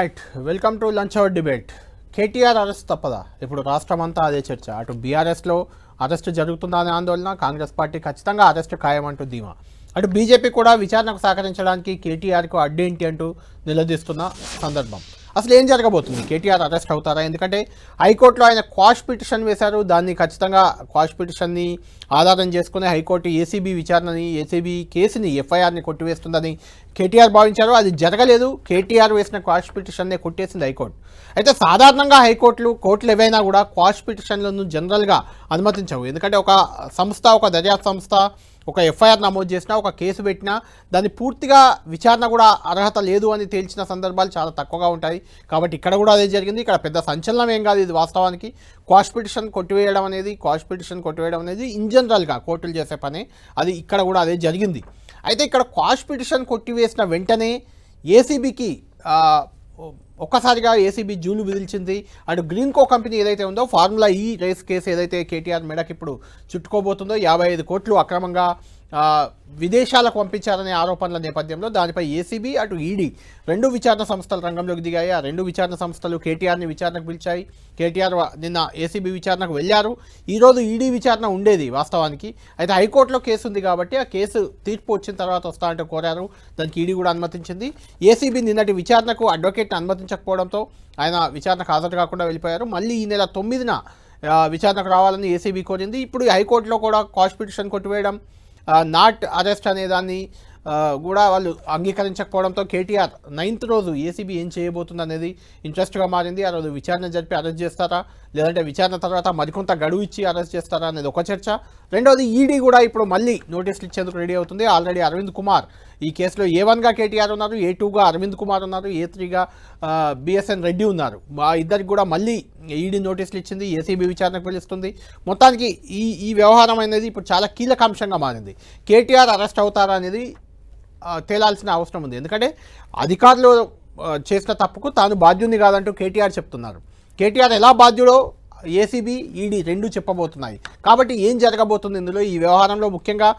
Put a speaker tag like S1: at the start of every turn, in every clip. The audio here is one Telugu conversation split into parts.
S1: Right welcome to lunch hour debate KTR arrest తప్పదా? ఇప్పుడు రాష్ట్రం అంతా అదే చర్చ. అటు బీఆర్ఎస్లో అరెస్ట్ జరుగుతుందా అనే ఆందోళన కాంగ్రెస్ పార్టీ ఖచ్చితంగా అరెస్ట్ ఖాయమంటూ ధీమా. అటు బీజేపీ కూడా విచారణకు సహకరించడానికి కేటీఆర్కు అడ్డేంటి అంటూ నిలదీస్తున్న సందర్భం. అసలు ఏం జరగబోతుంది? కేటీఆర్ అరెస్ట్ అవుతారా? ఎందుకంటే హైకోర్టులో ఆయన క్వాష్ పిటిషన్ వేశారు. దాన్ని ఖచ్చితంగా క్వాష్ పిటిషన్ని ఆధారం చేసుకుని హైకోర్టు ఏసీబీ విచారణని ఏసీబీ కేసుని ఎఫ్ఐఆర్ని కొట్టివేస్తుందని కేటీఆర్ భావించారు. అది జరగలేదు. కేటీఆర్ వేసిన క్వాష్ పిటిషన్నే కొట్టేసింది హైకోర్టు. అయితే సాధారణంగా హైకోర్టులు కోర్టులు ఏవైనా కూడా క్వాష్ పిటిషన్లను జనరల్గా అనుమతించవు. ఎందుకంటే ఒక సంస్థ ఒక దర్యాప్తు సంస్థ ఒక ఎఫ్ఐఆర్ నమోదు చేసినా ఒక కేసు పెట్టినా దాన్ని పూర్తిగా విచారణ కూడా అర్హత లేదు అని తేల్చిన సందర్భాలు చాలా తక్కువగా ఉంటాయి. కాబట్టి ఇక్కడ కూడా అదే జరిగింది. ఇక్కడ పెద్ద సంచలనం ఏం కాదు ఇది వాస్తవానికి. క్వాష్ పిటిషన్ కొట్టివేయడం అనేది క్వాష్ పిటిషన్ కొట్టివేయడం అనేది ఇన్ జనరల్గా కోర్టులు చేసే పని. అది ఇక్కడ కూడా అదే జరిగింది. అయితే ఇక్కడ క్వాష్ పిటిషన్ కొట్టివేసిన వెంటనే ఏసీబీకి ఒక్కసారిగా ఏసీబీ జూలు విదిల్చింది. అటు గ్రీన్ కో కంపెనీ ఏదైతే ఉందో ఫార్ములా ఈ రేస్ కేసు ఏదైతే కేటీఆర్ మెడకి ఇప్పుడు చుట్టుకోబోతుందో యాభై ఐదు కోట్లు అక్రమంగా విదేశాలకు పంపించారనే ఆరోపణల నేపథ్యంలో దానిపై ఏసీబీ అటు ఈడీ రెండు విచారణ సంస్థలు రంగంలోకి దిగాయి. ఆ రెండు విచారణ సంస్థలు కేటీఆర్ని విచారణకు పిలిచాయి. కేటీఆర్ నిన్న ఏసీబీ విచారణకు వెళ్ళారు. ఈరోజు ఈడీ విచారణ ఉండేది వాస్తవానికి. అయితే హైకోర్టులో కేసు ఉంది కాబట్టి ఆ కేసు తీర్పు వచ్చిన తర్వాత వస్తా అంటే కోరారు. దానికి ఈడీ కూడా అనుమతించింది. ఏసీబీ నిన్నటి విచారణకు అడ్వకేట్ని అనుమతించకపోవడంతో ఆయన విచారణకు హాజరు కాకుండా వెళ్ళిపోయారు. మళ్ళీ ఈ నెల తొమ్మిదిన విచారణకు రావాలని ఏసీబీ కోరింది. ఇప్పుడు హైకోర్టులో కూడా కాన్స్టిట్యూషన్ కొట్టివేయడం నాట్ అరెస్ట్ అనే దాన్ని కూడా వాళ్ళు అంగీకరించకపోవడంతో కేటీఆర్ నైన్త్ రోజు ఏసీబీ ఏం చేయబోతుంది అనేది ఇంట్రెస్ట్గా మారింది. ఆ రోజు విచారణ జరిపి అరెస్ట్ చేస్తారా? లేదంటే విచారణ తర్వాత మరికొంత గడువు ఇచ్చి అరెస్ట్ చేస్తారా అనేది ఒక చర్చ. రెండవది ఈడీ కూడా ఇప్పుడు మళ్ళీ నోటీసులు ఇచ్చేందుకు రెడీ అవుతుంది. ఆల్రెడీ అరవింద్ కుమార్ ఈ కేసులో ఏ వన్గా కేటీఆర్ ఉన్నారు ఏ టూగా అరవింద్ కుమార్ ఉన్నారు ఏ త్రీగా బిఎస్ఎన్ రెడ్డి ఉన్నారు. మా ఇద్దరికి కూడా మళ్ళీ ఈడీ నోటీసులు ఇచ్చింది ఏసీబీ విచారణకు పిలుస్తుంది మొత్తానికి ఈ ఈ వ్యవహారం అనేది ఇప్పుడు చాలా కీలక అంశంగా మారింది. కేటీఆర్ అరెస్ట్ అవుతారా అనేది తేలాల్సిన అవసరం ఉంది. ఎందుకంటే అధికారులు చేసిన తప్పుకు తాను బాధ్యుని కాదంటూ కేటీఆర్ చెప్తున్నారు. కేటీఆర్ ఎలా బాధ్యుడో ఏసీబీ ఈడీ రెండు చెప్పబోతున్నాయి. కాబట్టి ఏం జరగబోతుంది ఇందులో? ఈ వ్యవహారంలో ముఖ్యంగా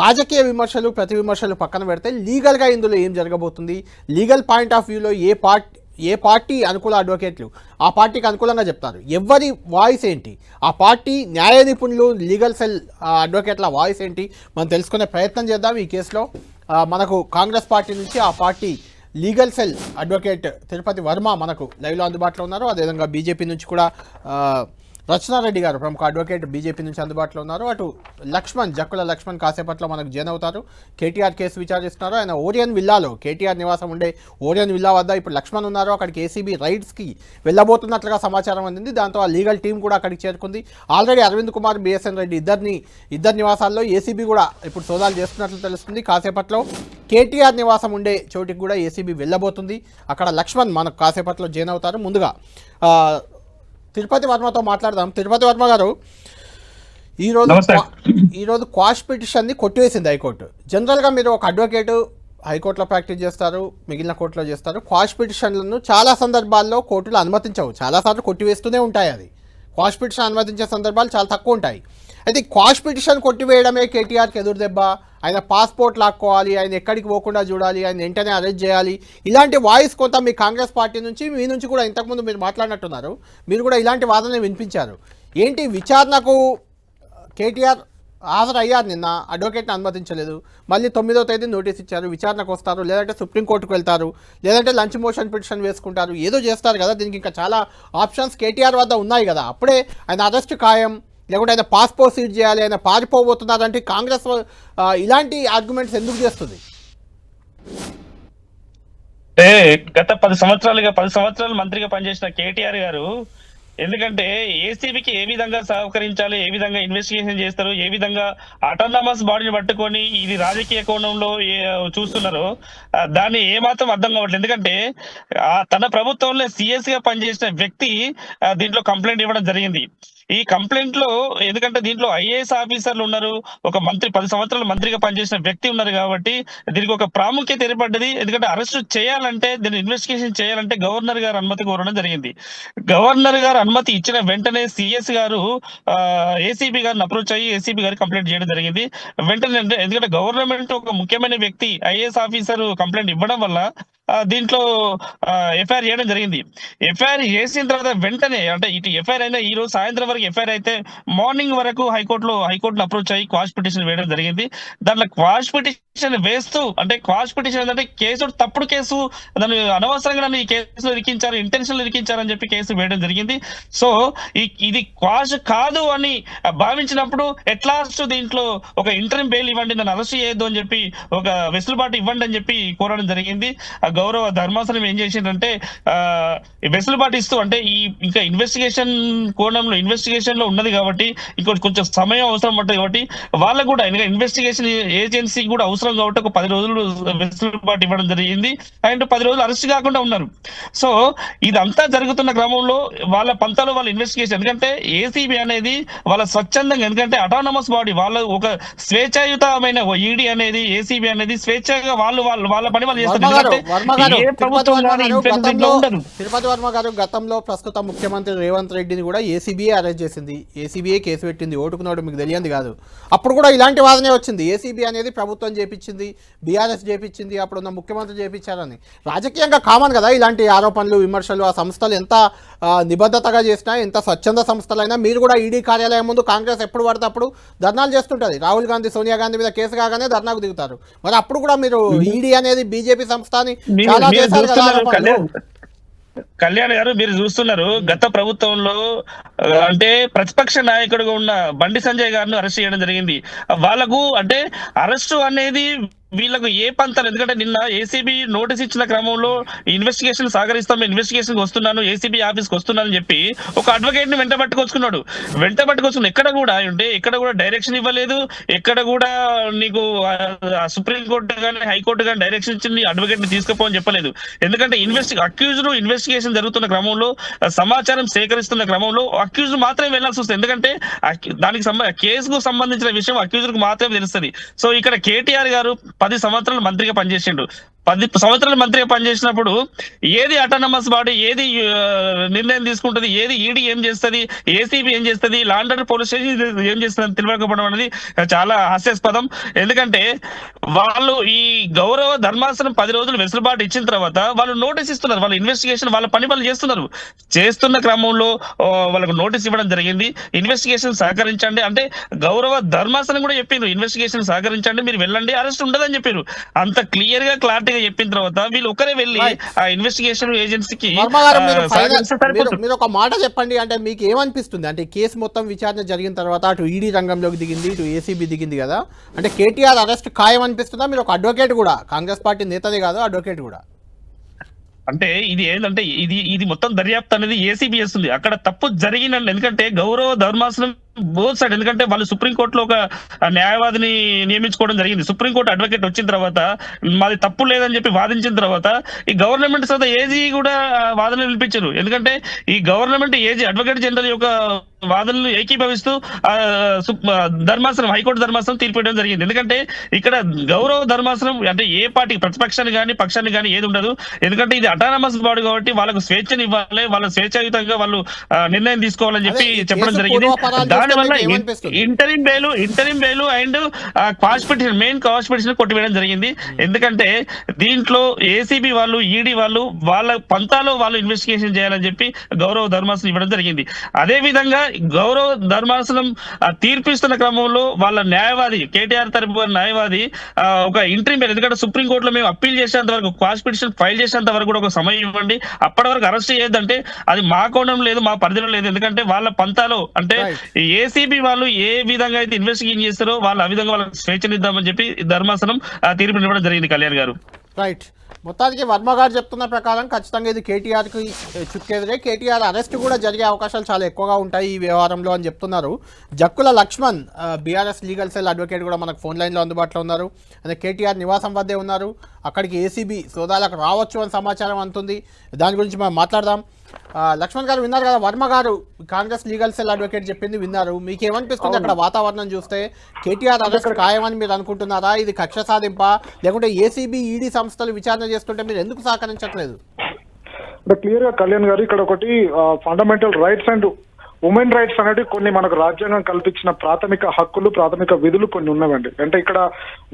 S1: రాజకీయ విమర్శలు ప్రతి విమర్శలు పక్కన పెడితే లీగల్గా ఇందులో ఏం జరగబోతుంది? లీగల్ పాయింట్ ఆఫ్ వ్యూలో ఏ పార్టీ ఏ పార్టీ అనుకూల అడ్వకేట్లు? ఆ పార్టీకి అనుకూలంగా చెప్తారు. ఎవరి వాయిస్ ఏంటి? ఆ పార్టీ న్యాయ నిపుణులు లీగల్ సెల్ అడ్వకేట్ల వాయిస్ ఏంటి? మనం తెలుసుకునే ప్రయత్నం చేద్దాం ఈ కేసులో. మనకు కాంగ్రెస్ పార్టీ నుంచి ఆ party legal cell advocate Tirupati Varma మనకు లైవ్లో అందుబాటులో ఉన్నారు. అదేవిధంగా బీజేపీ నుంచి కూడా రచనారెడ్డి గారు ప్రముఖ అడ్వకేట్ బీజేపీ నుంచి అందుబాటులో ఉన్నారు. అటు లక్ష్మణ్ జక్కుల లక్ష్మణ్ కాసేపట్లో మనకు జైన్ అవుతారు. కేటీఆర్ కేసు విచారిస్తున్నారు. ఆయన ఓరియన్ విల్లాలో కేటీఆర్ నివాసం ఉండే ఓరియన్ విల్లా వద్ద ఇప్పుడు లక్ష్మణ్ ఉన్నారు. అక్కడికి ఏసీబీ రైడ్స్కి వెళ్ళబోతున్నట్లుగా సమాచారం అందింది. దాంతో ఆ లీగల్ టీం కూడా అక్కడికి చేరుకుంది. ఆల్రెడీ అరవింద్ కుమార్ బిఎస్ఎన్ రెడ్డి ఇద్దరిని ఇద్దరు నివాసాల్లో ఏసీబీ కూడా ఇప్పుడు సోదాలు చేస్తున్నట్లు తెలుస్తుంది. కాసేపట్లో కేటీఆర్ నివాసం ఉండే చోటికి కూడా ఏసీబీ వెళ్ళబోతుంది. అక్కడ లక్ష్మణ్ మనకు కాసేపట్లో జైన్ అవుతారు. ముందుగా తిరుపతి వర్మతో మాట్లాడదాం. తిరుపతి వర్మ గారు ఈరోజు. ఈరోజు క్వాష్ పిటిషన్ని కొట్టివేసింది హైకోర్టు. జనరల్గా మీరు ఒక అడ్వకేటు హైకోర్టులో ప్రాక్టీస్ చేస్తారు మిగిలిన కోర్టులో చేస్తారు. క్వాష్ పిటిషన్లను చాలా సందర్భాల్లో కోర్టులు అనుమతించవు. చాలాసార్లు కొట్టివేస్తూనే ఉంటాయి అది. క్వాష్ పిటిషన్ అనుమతించే సందర్భాలు చాలా తక్కువ ఉంటాయి. అయితే క్వాష్ పిటిషన్ కొట్టివేయడమే కేటీఆర్కి ఎదురు దెబ్బ. ఆయన పాస్పోర్ట్ లాక్కోవాలి ఆయన ఎక్కడికి పోకుండా చూడాలి ఆయన వెంటనే అరెస్ట్ చేయాలి. ఇలాంటి వాయిస్ కొంత మీ కాంగ్రెస్ పార్టీ నుంచి మీ నుంచి కూడా ఇంతకుముందు మీరు మాట్లాడినట్టున్నారు. మీరు కూడా ఇలాంటి వాదన వినిపించారు. ఏంటి విచారణకు కేటీఆర్ హాజరయ్యారు నిన్న అడ్వకేట్ని అనుమతించలేదు. మళ్ళీ తొమ్మిదో తేదీ నోటీస్ ఇచ్చారు విచారణకు వస్తారు లేదంటే సుప్రీంకోర్టుకు వెళ్తారు లేదంటే లంచ్ మోషన్ పిటిషన్ వేసుకుంటారు ఏదో చేస్తారు కదా దీనికి ఇంకా చాలా ఆప్షన్స్ కేటీఆర్ వద్ద ఉన్నాయి కదా. అప్పుడే ఆయన అరెస్ట్ ఖాయం. లేకుంటే ఆయన పాస్పోర్ట్ సీట్ చేయాలి ఆయన పారిపోబోతున్నారంటే కాంగ్రెస్ ఇలాంటి ఆర్గ్యుమెంట్స్ ఎందుకు చేస్తుంది?
S2: అంటే గత పది సంవత్సరాలుగా పది సంవత్సరాలు మంత్రిగా పనిచేసిన కేటీఆర్ గారు ఎందుకంటే ఏసీబీకి ఏ విధంగా సహకరించాలి ఏ విధంగా ఇన్వెస్టిగేషన్ చేస్తారు ఏ విధంగా అటానమస్ బాడీని పట్టుకొని ఇది రాజకీయ కోణంలో ఏ- చూస్తున్నారో దాన్ని ఏమాత్రం అర్థం కావట్లేదు. ఎందుకంటే తన ప్రభుత్వంలో సిఎస్గా పనిచేసిన వ్యక్తి దీంట్లో కంప్లైంట్ ఇవ్వడం జరిగింది. ఈ కంప్లైంట్లో ఎందుకంటే దీంట్లో ఐఏఎస్ ఆఫీసర్లు ఉన్నారు ఒక మంత్రి పది సంవత్సరాలు మంత్రిగా పనిచేసిన వ్యక్తి ఉన్నారు కాబట్టి దీనికి ఒక ప్రాముఖ్యత ఏర్పడ్డది. ఎందుకంటే అరెస్ట్ చేయాలంటే దీన్ని ఇన్వెస్టిగేషన్ చేయాలంటే గవర్నర్ గారు అనుమతి కోరడం జరిగింది. గవర్నర్ గారు అనుమతి ఇచ్చిన వెంటనే సిఎస్ గారు ఏసీబీ గారిని అప్రోచ్ అయ్యి ఏసీబీ గారు కంప్లైంట్ చేయడం జరిగింది. వెంటనే అంటే ఎందుకంటే గవర్నమెంట్ ఒక ముఖ్యమైన వ్యక్తి ఐఏఎస్ ఆఫీసర్ కంప్లైంట్ ఇవ్వడం వల్ల దీంట్లో ఎఫ్ఐఆర్ చేయడం జరిగింది. ఎఫ్ఐఆర్ చేసిన తర్వాత వెంటనే అంటే ఇటు ఎఫ్ఐఆర్ అయినా ఈ రోజు సాయంత్రం వరకు ఎఫ్ఐఆర్ అయితే మార్నింగ్ వరకు హైకోర్టులో హైకోర్టులో అప్రోచ్ అయ్యి క్వాష్ పిటిషన్ వేయడం జరిగింది. దాంట్లో క్వాష్ పిటిషన్ వేస్తూ అంటే క్వాష్ పిటిషన్ ఏంటంటే కేసు తప్పుడు కేసు దాన్ని అనవసరంగా నన్ను ఈ కేసులో ఇరికించారు ఇంటెన్షన్ ఇరికించారు అని చెప్పి కేసు వేయడం జరిగింది. సో ఈ- ఇది క్వాష్ కాదు అని భావించినప్పుడు ఎట్లాస్ట్ దీంట్లో ఒక ఇంటర్మ్ బెయిల్ ఇవ్వండి నన్ను అరెస్ట్ చేయొద్దు అని చెప్పి ఒక వెసులుబాటు ఇవ్వండి అని చెప్పి కోరడం జరిగింది. ఆ గౌరవ ధర్మాసనం ఏం చేసిందంటే వెసులుబాటు ఇస్తూ అంటే ఈ ఇంకా ఇన్వెస్టిగేషన్ కోణంలో ఇన్వెస్టిగేషన్ లో ఉన్నది కాబట్టి ఇంకోటి కొంచెం సమయం అవసరం పడుతుంది కాబట్టి వాళ్ళకు కూడా ఇంకా ఇన్వెస్టిగేషన్ ఏజెన్సీ కూడా అవసరం కాబట్టి ఒక పది రోజులు వెసులుబాటు ఇవ్వడం జరిగింది. అండ్ పది రోజులు అరెస్ట్ కాకుండా ఉన్నారు. సో ఇదంతా జరుగుతున్న క్రమంలో వాళ్ళ పంతాలో వాళ్ళ ఇన్వెస్టిగేషన్ ఎందుకంటే ఏసీబీ అనేది వాళ్ళ స్వచ్ఛందంగా ఎందుకంటే అటానమస్ బాడీ వాళ్ళ ఒక స్వేచ్ఛాయుతమైన ఈడీ అనేది ఏసీబీ అనేది స్వేచ్ఛగా వాళ్ళు వాళ్ళు వాళ్ళ పని వాళ్ళు చేస్తారు.
S1: గతంలో ప్రస్తుత ముఖ్యమంత్రి రేవంత్ రెడ్డిని కూడా ఏసీబీఏ అరెస్ట్ చేసింది. ఏసీబీఏ కేసు పెట్టింది. ఓటుకున్నాడు మీకు తెలియంది కాదు. అప్పుడు కూడా ఇలాంటి వాదనే వచ్చింది. ఏసీబీ అనేది ప్రభుత్వం చేపించింది. బీఆర్ఎస్ చేపించింది. అప్పుడున్న ముఖ్యమంత్రి చేపించారని. రాజకీయంగా కామన్ కదా ఇలాంటి ఆరోపణలు విమర్శలు. ఆ సంస్థలు ఎంత నిబద్ధతగా చేసినా ఎంత స్వచ్ఛంద సంస్థలైనా మీరు కూడా ఈడీ కార్యాలయం ముందు కాంగ్రెస్ ఎప్పుడు పడితే అప్పుడు ధర్నాలు చేస్తుంటది. రాహుల్ గాంధీ సోనియా గాంధీ మీద కేసు కాగానే ధర్నాకు దిగుతారు. మరి అప్పుడు కూడా మీరు ఈడీ అనేది బీజేపీ సంస్థ అని చాలా చేశారు కదా.
S2: కళ్యాణ్ గారు మీరు చూస్తున్నారు గత ప్రభుత్వంలో అంటే ప్రతిపక్ష నాయకుడుగా ఉన్న బండి సంజయ్ గారిని అరెస్ట్ చేయడం జరిగింది. వాళ్ళకు అంటే అరెస్టు అనేది వీళ్ళకు ఏ పంతాలు? ఎందుకంటే నిన్న ఏసీబీ నోటీస్ ఇచ్చిన క్రమంలో ఇన్వెస్టిగేషన్ సహకరిస్తాం ఇన్వెస్టిగేషన్ వస్తున్నాను ఏసీబీ ఆఫీస్ వస్తున్నాను అని చెప్పి ఒక అడ్వకేట్ని వెంట పట్టుకొచ్చుకున్నాడు. వెంట పట్టుకొచ్చుకున్న ఎక్కడ కూడా అంటే ఎక్కడ కూడా డైరెక్షన్ ఇవ్వలేదు. ఎక్కడ కూడా నీకు సుప్రీం కోర్టు కానీ హైకోర్టు కానీ డైరెక్షన్ ఇచ్చి నీ అడ్వకేట్ని తీసుకుపోని చెప్పలేదు. ఎందుకంటే ఇన్వెస్టి అక్యూజ్డ్ ఇన్వెస్టిగేషన్ జరుగుతున్న క్రమంలో సమాచారం సేకరిస్తున్న క్రమంలో అక్యూజ్డ్ మాత్రమే వెళ్ళాల్సి వస్తుంది. ఎందుకంటే దానికి సంబంధ కేసుకు సంబంధించిన విషయం అక్యూజ్డ్కు మాత్రమే తెలుస్తుంది. సో ఇక్కడ కేటీఆర్ గారు పది సంవత్సరాలు మంత్రిగా పనిచేసిండు. పది సంవత్సరాలు మంత్రిగా పనిచేసినప్పుడు ఏది అటానమస్ బాడీ ఏది నిర్ణయం తీసుకుంటది ఏది ఈడీ ఏం చేస్తుంది ఏసీబీ ఏం చేస్తుంది లాండర్ పోలీస్ స్టేషన్ ఏం చేస్తుంది తెలియకపోవడం అనేది చాలా హాస్యాస్పదం. ఎందుకంటే వాళ్ళు ఈ గౌరవ ధర్మాసనం పది రోజులు వెసులుబాటు ఇచ్చిన తర్వాత వాళ్ళు నోటీస్ ఇస్తున్నారు వాళ్ళ ఇన్వెస్టిగేషన్ వాళ్ళ పని వాళ్ళు చేస్తున్నారు. చేస్తున్న క్రమంలో వాళ్ళకు నోటీస్ ఇవ్వడం జరిగింది. ఇన్వెస్టిగేషన్ సహకరించండి. అంటే గౌరవ ధర్మాసనం కూడా చెప్పిండ్రు. ఇన్వెస్టిగేషన్ సహకరించండి మీరు వెళ్ళండి అరెస్ట్ ఉండదని చెప్పారు అంత క్లియర్గా క్లారిటీగా చెప్పిన తర్వాత వీళ్ళు ఒకరే వెళ్ళి. ఆ ఇన్వెస్టిగేషన్ ఏజెన్సీకి
S1: మీరు ఒక మాట చెప్పండి. అంటే మీకు ఏమనిపిస్తుంది? అంటే కేసు మొత్తం విచారణ జరిగిన తర్వాత అటు ఈడీ రంగంలోకి దిగింది ఇటు ఏసీబీ దిగింది కదా? అంటే కేటీఆర్ అరెస్ట్ ఖాయం అనిపిస్తుందా మీరు ఒక అడ్వకేట్ కూడా కాంగ్రెస్ పార్టీ నేతదే కాదు అడ్వకేట్ కూడా.
S2: అంటే ఇది ఏంటంటే ఇది ఇది మొత్తం దర్యాప్తు అనేది ఏసీబీ చేస్తుంది అక్కడ తప్పు జరిగిందండి ఎందుకంటే గౌరవ ధర్మాసనం బోత్ సైడ్. ఎందుకంటే వాళ్ళు సుప్రీంకోర్టులో ఒక న్యాయవాదిని నియమించుకోవడం జరిగింది. సుప్రీంకోర్టు అడ్వకేట్ వచ్చిన తర్వాత మాది తప్పు లేదని చెప్పి వాదించిన తర్వాత ఈ గవర్నమెంట్ సదా ఏజీ కూడా వాదన వినిపించారు. ఎందుకంటే ఈ గవర్నమెంట్ ఏజీ అడ్వకేట్ జనరల్ యొక్క వాదనలు ఏకీభవిస్తూ ధర్మాసనం హైకోర్టు ధర్మాసనం తీర్పు ఇవ్వడం జరిగింది. ఎందుకంటే ఇక్కడ గౌరవ ధర్మాసనం అంటే ఏ పార్టీ ప్రతిపక్షాన్ని కానీ పక్షాన్ని కానీ ఏది ఉండదు. ఎందుకంటే ఇది అటానమస్ బాడీ కాబట్టి వాళ్ళకు స్వేచ్ఛని ఇవ్వాలి. వాళ్ళ స్వేచ్ఛాయుతంగా వాళ్ళు నిర్ణయం తీసుకోవాలని చెప్పి చెప్పడం జరిగింది. దానివల్ల? Interim bail interim bail and quash petition main quash petition కొట్టివేయడం జరిగింది. ఎందుకంటే దీంట్లో ఏసీబీ వాళ్ళు ఈడీ వాళ్ళు వాళ్ళ పంతాలో వాళ్ళు ఇన్వెస్టిగేషన్ చేయాలని చెప్పి గౌరవ ధర్మాసనం ఇవ్వడం జరిగింది. అదే విధంగా గౌరవ ధర్మాసనం తీర్పిస్తున్న క్రమంలో వాళ్ళ న్యాయవాది కేటీఆర్ తరపు న్యాయవాది ఒక ఇంటర్వ్యూ బెయిల్ ఎందుకంటే సుప్రీం కోర్టులో మేము అప్పీల్ చేసేంత వరకు క్వాష్ పిటిషన్ ఫైల్ చేసేంత వరకు కూడా ఒక సమయం ఇవ్వండి. అప్పటి వరకు అరెస్ట్ చేయొద్దంటే అది మా కోణం లేదు మా పరిధిలో లేదు. ఎందుకంటే వాళ్ళ పంతాలో అంటే
S1: Right.
S2: ఏసీబీ వాళ్ళు ఏ విధంగా అయితే ఇన్వెస్టిగేషన్ చేస్తారో వాళ్ళు ఆ విధంగా వాళ్ళకి స్వేచ్ఛనిద్దామని చెప్పి ధర్మాసనం తీర్పు ఇవ్వడం జరిగింది కళ్యాణ్ గారు.
S1: రైట్ మొత్తానికి వర్మ గారు చెప్తున్న ప్రకారం ఖచ్చితంగా ఇది కేటీఆర్కి చుక్కేదిరే కేటీఆర్ అరెస్ట్ కూడా జరిగే అవకాశాలు చాలా ఎక్కువగా ఉంటాయి ఈ వ్యవహారంలో అని చెప్తున్నారు. Jakkula Laxman BRS legal cell advocate కూడా మనకు ఫోన్ లైన్లో అందుబాటులో ఉన్నారు. అదే కేటీఆర్ నివాసం వద్దే ఉన్నారు. అక్కడికి ఏసీబీ సోదాలకు రావచ్చు అని సమాచారం అంటుంది దాని గురించి మనం మాట్లాడదాం. లక్ష్మణ్ గారు విన్నారు కదా వర్మ గారు కాంగ్రెస్ లీగల్ సెల్ అడ్వకేట్ చెప్పింది విన్నారు. మీకు ఏమనిపిస్తుంది అక్కడ వాతావరణం చూస్తే? కేటీఆర్ అరెస్ట్ ఖాయమని మీరు అనుకుంటున్నారా? ఇది కక్ష సాధింపా? లేకుంటే ఏసీబీ ఈడీ సంస్థలు విచారణ చేస్తుంటే మీరు ఎందుకు సహకరించట్లేదు?
S3: అంటే క్లియర్గా కళ్యాణ్ గారు ఇక్కడ ఒకటి fundamental rights and women rights అనేవి కొన్ని మనకు రాజ్యాంగం కల్పించిన ప్రాథమిక హక్కులు ప్రాథమిక విధులు కొన్ని ఉన్నవండి. అంటే ఇక్కడ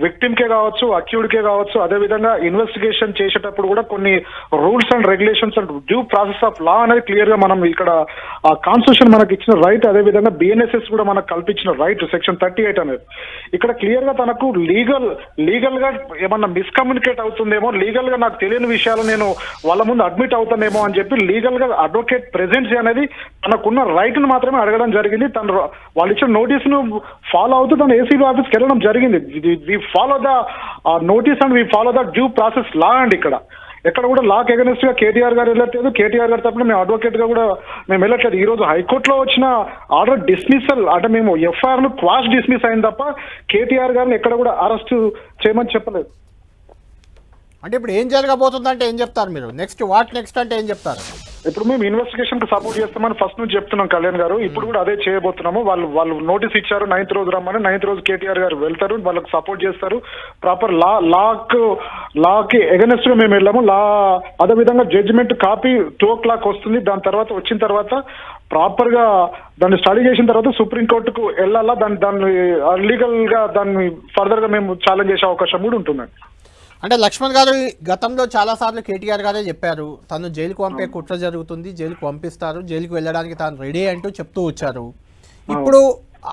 S3: విక్టిమ్ కే కావచ్చు అక్యూడ్కే కావచ్చు అదే విధంగా ఇన్వెస్టిగేషన్ చేసేటప్పుడు కూడా కొన్ని rules and regulations and due process of law అనేది క్లియర్గా మనం ఇక్కడ ఆ కాన్స్టిట్యూషన్ మనకి ఇచ్చిన రైట్ అదే విధంగా బిఎన్ఎస్ఎస్ కూడా మనకు కల్పించిన రైట్ సెక్షన్ థర్టీ ఎయిట్ అనేది. ఇక్కడ క్లియర్గా తనకు లీగల్ లీగల్గా ఏమన్నా మిస్కమ్యూనికేట్ అవుతుందేమో లీగల్గా నాకు తెలియని విషయాలు నేను వాళ్ళ ముందు అడ్మిట్ అవుతానేమో అని చెప్పి లీగల్గా అడ్వకేట్ ప్రెజెన్సీ అనేది తనకున్న రైట్ ను మాత్రమే అడగడం జరిగింది. తను వాళ్ళు ఇచ్చిన నోటీస్ను ఫాలో అవుతూ తను ఏసీబీ ఆఫీస్కి వెళ్ళడం జరిగింది. We follow the notice and we follow the due process law and ఇక్కడ. ఎక్కడ కూడా లాక్ ఎగనెస్ట్గా కేటీఆర్ గారు వెళ్ళట్లేదు. కేటీఆర్ గారు తప్పని మేము అడ్వకేట్గా కూడా మేము వెళ్ళట్లేదు. ఈ రోజు హైకోర్టులో వచ్చిన ఆర్డర్ డిస్మిసల్ అంటే మేము ఎఫ్ఐఆర్ను క్వాష్ డిస్మిస్ అయింది తప్ప కేటీఆర్ గారిని ఎక్కడ కూడా అరెస్ట్ చేయమని చెప్పలేదు.
S1: అంటే ఇప్పుడు ఏం జరగబోతుందంటే ఏం చెప్తారు మీరు? నెక్స్ట్ వాట్ నెక్స్ట్ అంటే ఏం చెప్తారు?
S3: ఇప్పుడు మేము ఇన్వెస్టిగేషన్కి సపోర్ట్ చేస్తామని ఫస్ట్ నుంచి చెప్తున్నాం కళ్యాణ్ గారు. ఇప్పుడు కూడా అదే చేయబోతున్నాము. వాళ్ళు వాళ్ళు నోటీస్ ఇచ్చారు నైన్త్ రోజు రమ్మని నైన్త్ రోజు కేటీఆర్ గారు వెళ్తారు వాళ్ళకి సపోర్ట్ చేస్తారు. ప్రాపర్ లా లాక్ లాకి ఎగనెస్ట్గా మేము వెళ్ళాము. లా అదే విధంగా judgement copy two o'clock వస్తుంది. దాని తర్వాత వచ్చిన తర్వాత ప్రాపర్గా దాన్ని స్టడీ చేసిన తర్వాత సుప్రీం కోర్టుకు వెళ్ళాలా? దాన్ని దాన్ని uh, లీగల్గా దాన్ని ఫర్దర్గా మేము ఛాలెంజ్ చేసే అవకాశం కూడా ఉంటుందండి.
S1: అంటే లక్ష్మణ్ గారు గతంలో చాలాసార్లు కేటీఆర్ గారే చెప్పారు తను జైలుకు పంపే కుట్ర జరుగుతుంది జైలుకు పంపిస్తారు జైలుకు వెళ్ళడానికి తాను రెడీ అంటూ చెప్తూ వచ్చారు. ఇప్పుడు